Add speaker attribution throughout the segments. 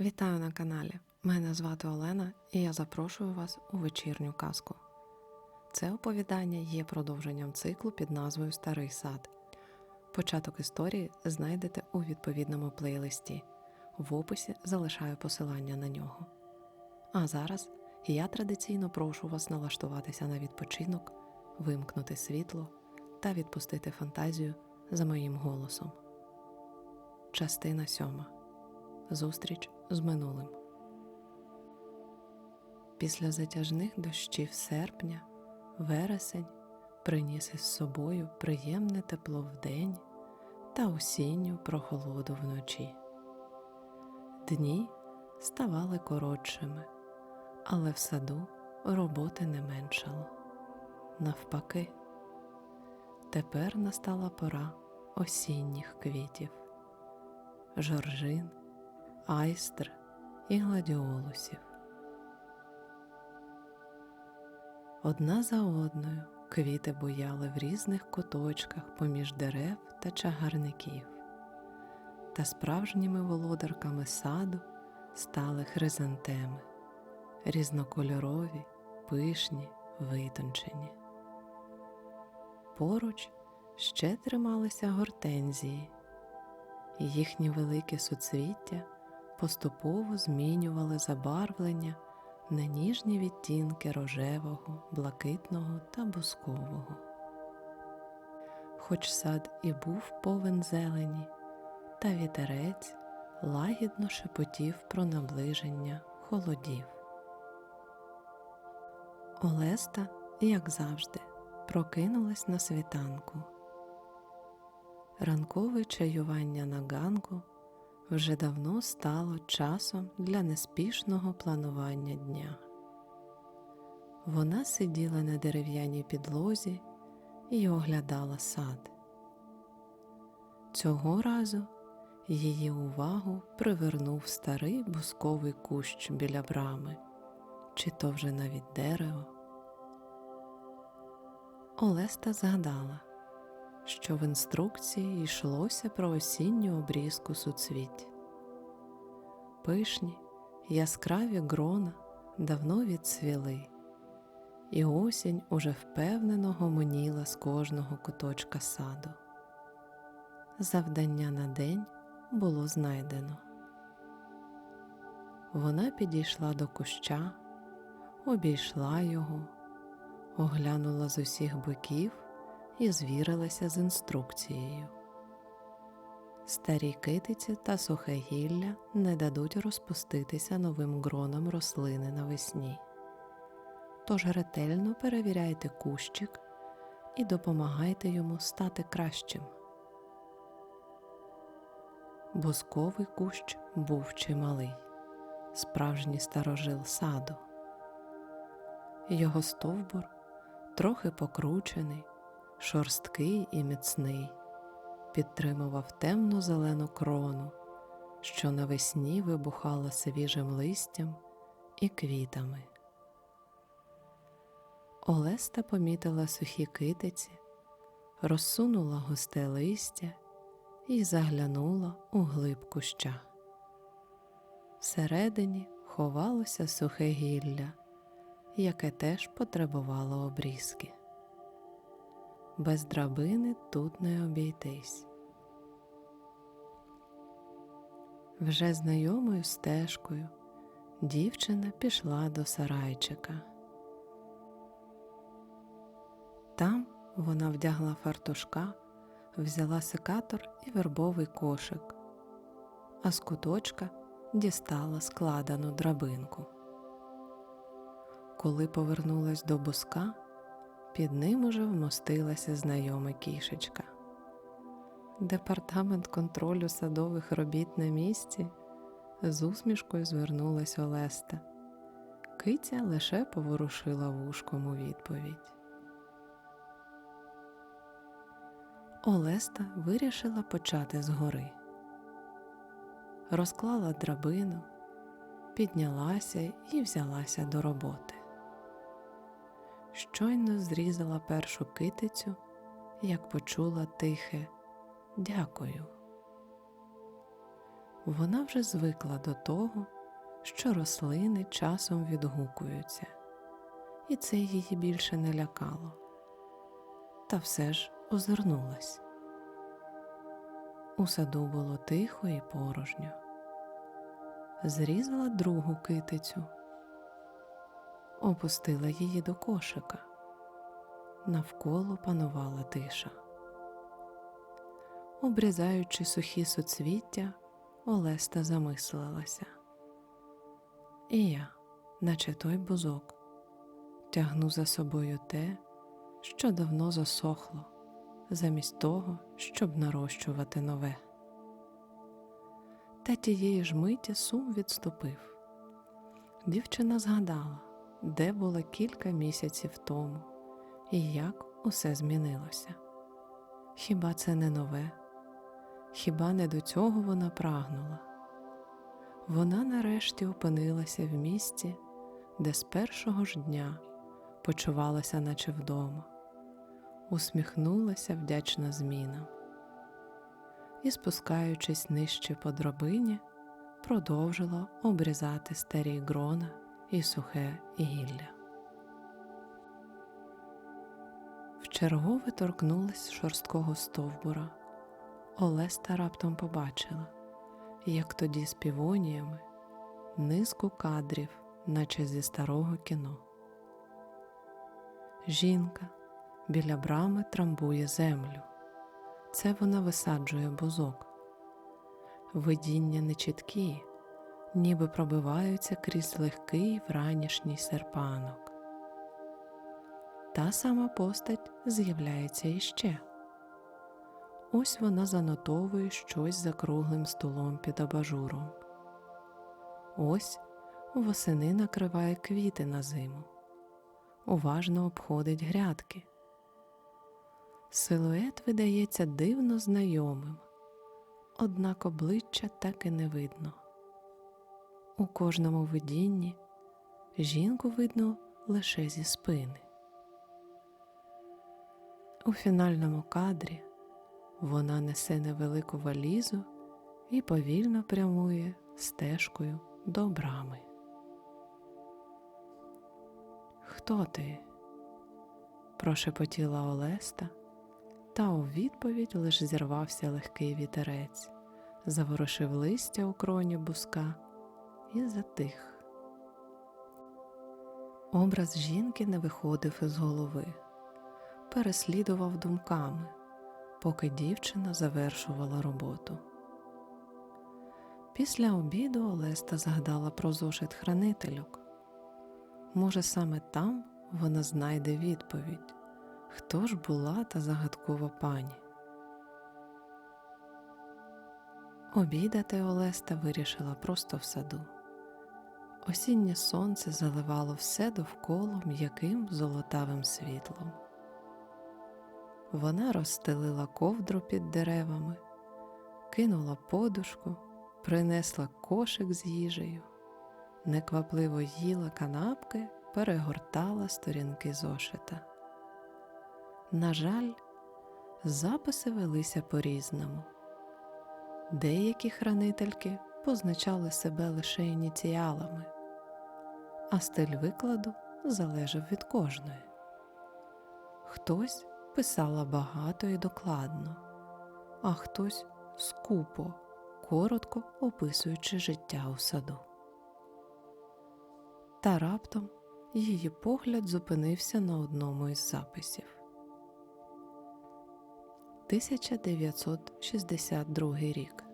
Speaker 1: Вітаю на каналі. Мене звати Олена і я запрошую вас у вечірню казку. Це оповідання є продовженням циклу під назвою Старий сад. Початок історії знайдете у відповідному плейлисті. В описі залишаю посилання на нього. А зараз я традиційно прошу вас налаштуватися на відпочинок, вимкнути світло та відпустити фантазію за моїм голосом. Частина сьома. Зустріч з минулим. Після затяжних дощів серпня вересень приніс із собою приємне тепло вдень та осінню прохолоду вночі. Дні ставали коротшими, але в саду роботи не меншало. Навпаки, тепер настала пора осінніх квітів, жоржин, айстр і гладіолусів. Одна за одною квіти буяли в різних куточках поміж дерев та чагарників, та справжніми володарками саду стали хризантеми, різнокольорові, пишні, витончені. Поруч ще трималися гортензії, і їхні великі суцвіття поступово змінювали забарвлення на ніжні відтінки рожевого, блакитного та бускового. Хоч сад і був повен зелені, та вітерець лагідно шепотів про наближення холодів. Олеста, як завжди, прокинулась на світанку. Ранкове чаювання на ганку вже давно стало часом для неспішного планування дня. Вона сиділа на дерев'яній підлозі і оглядала сад. Цього разу її увагу привернув старий бусковий кущ біля брами, чи то вже навіть дерево. Олеста згадала, що в інструкції йшлося про осінню обрізку суцвіть. Пишні, яскраві грона давно відцвіли, і осінь уже впевнено гомоніла з кожного куточка саду. Завдання на день було знайдено. Вона підійшла до куща, обійшла його, оглянула з усіх боків і звірилася з інструкцією. Старі китиці та сухе гілля не дадуть розпуститися новим гронам рослини навесні. Тож ретельно перевіряйте кущик і допомагайте йому стати кращим. Бусковий кущ був чималий, справжній старожил саду. Його стовбур трохи покручений, шорсткий і міцний, підтримував темну зелену крону, що навесні вибухала свіжим листям і квітами. Олеста помітила сухі китиці, розсунула густе листя і заглянула у глиб куща. Всередині ховалося сухе гілля, яке теж потребувало обрізки. Без драбини тут не обійтись. Вже знайомою стежкою дівчина пішла до сарайчика. Там вона вдягла фартушка, взяла секатор і вербовий кошик, а з куточка дістала складену драбинку. Коли повернулась до буска, під ним уже вмостилася знайома кішечка. Департамент контролю садових робіт на місці з усмішкою звернулась Олеста. Киця лише поворушила вушком у відповідь. Олеста вирішила почати згори. Розклала драбину, піднялася і взялася до роботи. Щойно зрізала першу китицю, як почула тихе Дякую. Вона вже звикла до того, що рослини часом відгукуються, і це її більше не лякало. Та все ж озирнулась. У саду було тихо і порожньо. Зрізала другу китицю, опустила її до кошика. Навколо панувала тиша. Обрізаючи сухі суцвіття, Олеста замислилася. І я, наче той бузок, тягну за собою те, що давно засохло, замість того, щоб нарощувати нове. Та тієї ж миті сум відступив. Дівчина згадала, де була кілька місяців тому, і як усе змінилося. Хіба це не нове? Хіба не до цього вона прагнула? Вона нарешті опинилася в місті, де з першого ж дня почувалася, наче вдома, усміхнулася вдячна змінам і, спускаючись нижче по драбині, продовжила обрізати старі грона і сухе гілля. Вчергове торкнулась шорсткого стовбура. Олеста раптом побачила, як тоді з півоніями низку кадрів, наче зі старого кіно. Жінка біля брами трамбує землю. Це вона висаджує бузок. Видіння нечіткі, ніби пробиваються крізь легкий вранішній серпанок. Та сама постать з'являється іще. Ось вона занотовує щось за круглим столом під абажуром. Ось восени накриває квіти на зиму, уважно обходить грядки. Силует видається дивно знайомим, однак обличчя так і не видно. У кожному видінні жінку видно лише зі спини. У фінальному кадрі вона несе невелику валізу і повільно прямує стежкою до брами. Хто ти? прошепотіла Олеста, та у відповідь лише зірвався легкий вітерець, заворушив листя у кроні буска і затих. Образ жінки не виходив із голови, переслідував думками поки дівчина завершувала роботу. Після обіду Олеста згадала про зошит хранительок. Може, саме там вона знайде відповідь, хто ж була та загадкова пані. Обідати Олеста вирішила просто в саду. Осіннє сонце заливало все довкола м'яким золотавим світлом. Вона розстелила ковдру під деревами, кинула подушку, принесла кошик з їжею, неквапливо їла канапки, перегортала сторінки зошита. На жаль, записи велися по-різному. Деякі хранительки позначали себе лише ініціалами, а стиль викладу залежав від кожної. Хтось писала багато і докладно, а хтось скупо, коротко описуючи життя у саду. Та раптом її погляд зупинився на одному із записів. 1962 рік.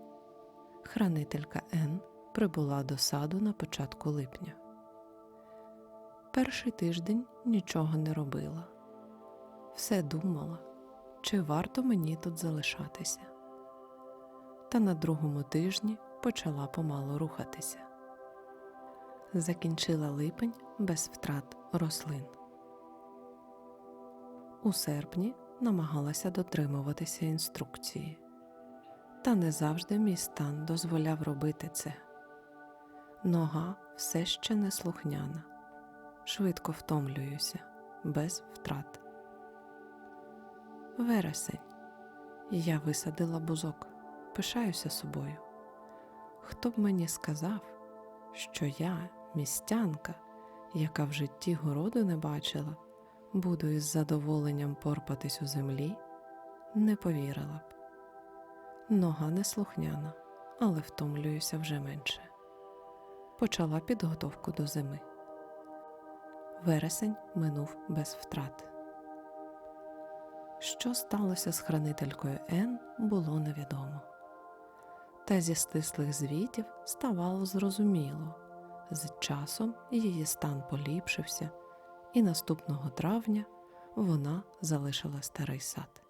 Speaker 1: Хранителька Н прибула до саду на початку липня. Перший тиждень нічого не робила все думала, чи варто мені тут залишатися. Та на другому тижні почала помало рухатися. Закінчила липень без втрат рослин. У серпні намагалася дотримуватися інструкції, та не завжди мій стан дозволяв робити це. Нога все ще не слухняна, швидко втомлююся, без втрат. Вересень. Я висадила бузок, пишаюся собою. хто б мені сказав, що я, містянка, яка в житті городу не бачила, буду із задоволенням порпатись у землі, не повірила б. Нога неслухняна, але втомлююся вже менше. Почала підготовку до зими. Вересень минув без втрат. Що сталося з хранителькою Н, було невідомо. Та зі стислих звітів ставало зрозуміло. З часом її стан поліпшився, і наступного травня вона залишила старий сад.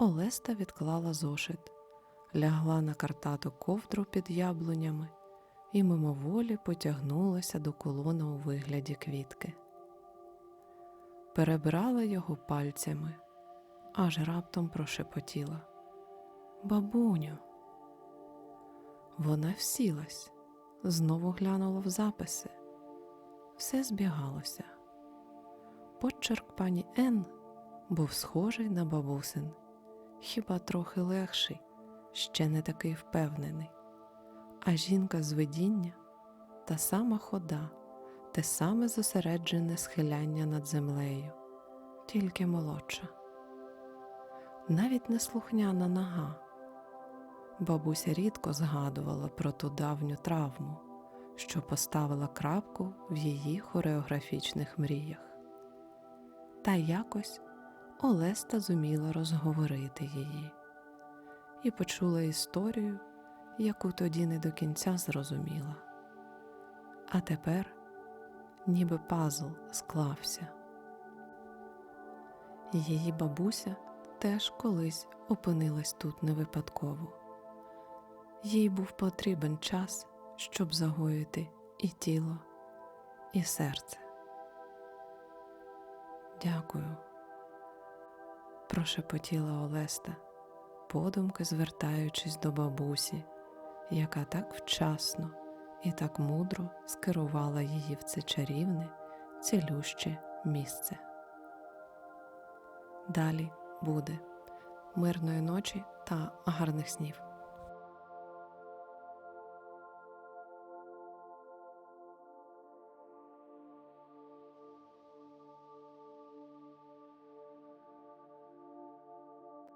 Speaker 1: Олеста відклала зошит, лягла на картату ковдру під яблунями і мимоволі потягнулася до колона у вигляді квітки. Перебрала його пальцями, аж раптом прошепотіла. Бабуню. Вона всілась, знову глянула в записи. Все збігалося. Почерк пані Н був схожий на бабусин, хіба трохи легший, ще не такий впевнений. А жінка з видіння та сама хода, те саме зосереджене схиляння над землею, тільки молодша. Навіть неслухняна нога. Бабуся рідко згадувала про ту давню травму, що поставила крапку в її хореографічних мріях. Та якось Олеста зуміла розговорити її і почула історію, яку тоді не до кінця зрозуміла. А тепер ніби пазл склався. Її бабуся теж колись опинилась тут не випадково. Їй був потрібен час, щоб загоїти і тіло, і серце. Дякую, прошепотіла Олеста, подумки звертаючись до бабусі, яка так вчасно і так мудро скерувала її в це чарівне, цілюще місце. Далі буде мирної ночі та гарних снів.